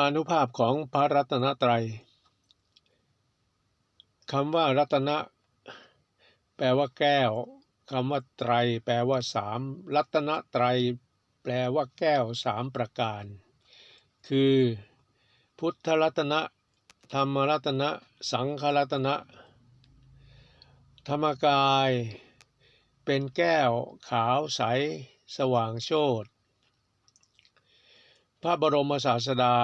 อนุภาพของพระรัตนตรัยคำว่ารัตนะ แปลว่าแก้วคำว่าไตร แปลว่าสามรัตนไตร แปลว่าแก้วสามประการ คือ พุทธรัตนะ ธรรมรัตนะ สังฆรัตนะ ธรรมกาย เป็นแก้วขาวใส สว่างโชต พระบรมศาสดา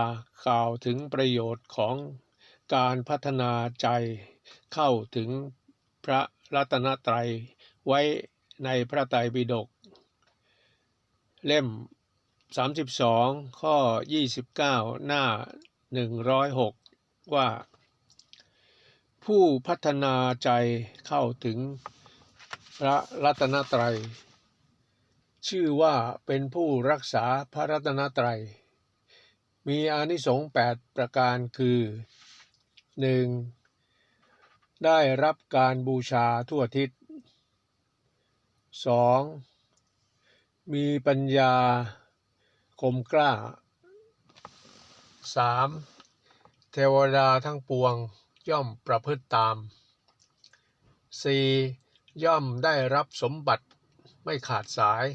กล่าวถึงประโยชน์ของการพัฒนาใจเข้าถึงพระรัตนตรัยไว้ในพระไตรปิฎกเล่ม 32 ข้อ 29 หน้า 106 ว่า ผู้พัฒนาใจเข้าถึงพระรัตนตรัย ชื่อว่าเป็นผู้รักษาพระรัตนตรัย มีอานิสงส์8ประการคือ 1. ได้รับการบูชาทั่วทิศ 2. มีปัญญาคมกล้า 3. เทวดาทั้งปวงย่อมประพฤติตาม 4. ย่อมได้รับสมบัติไม่ขาดสาย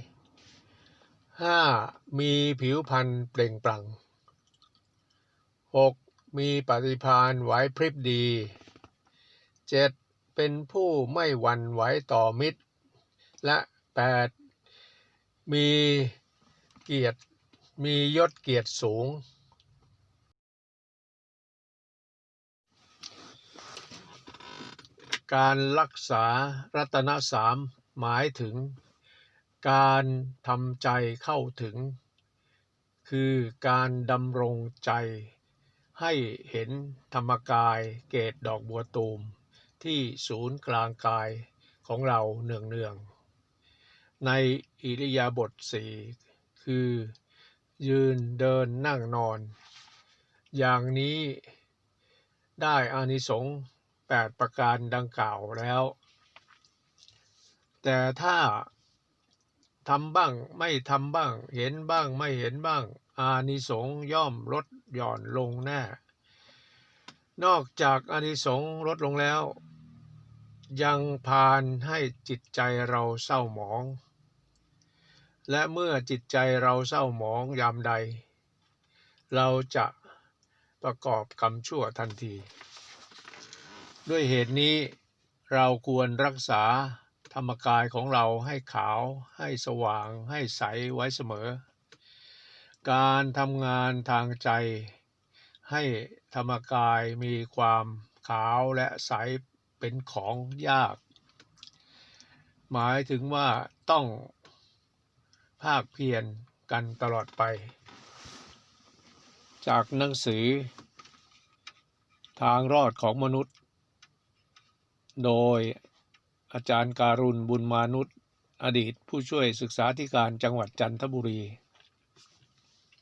5. มีผิวพรรณเปล่งปลั่ง 6. มีปฏิภาณไหวพริบดี 7. เป็นผู้ไม่หวั่นไหวต่อมิตร และ 8. มีเกียรติมียศเกียรติสูง การรักษารัตนสามหมายถึง การทำใจเข้าถึง คือการดำรงใจ ให้เห็นธรรมกายเกตดอกบัวตูม ที่ศูนย์กลางกายของเราเนืองเนืองๆในอิริยาบถสี่คือ ยืนเดินนั่งนอน อย่างนี้ได้อานิสงส์แปดประการดังกล่าวแล้ว แต่ถ้าทำบ้างไม่ทำบ้าง เห็นบ้างไม่เห็นบ้าง อานิสงส์ย่อมลด หย่อนลงแน่นอกจากอานิสงส์ลดลงแล้ว ยังพานให้จิตใจเราเศร้าหมอง และเมื่อจิตใจเราเศร้าหมองยามใด เราจะประกอบกรรมชั่วทันที ด้วยเหตุนี้เราควรรักษาธรรมกายของเราให้ขาวให้สว่างให้ใสไว้เสมอ การทำงานทางใจ ให้ธรรมกายมีความขาวและใสเป็นของยาก หมายถึงว่าต้องภาคเพียรกันตลอดไป จากหนังสือ ทางรอดของมนุษย์ โดยอาจารย์การุณบุญมานุษย์ อดีตผู้ช่วยศึกษาธิการจังหวัดจันทบุรี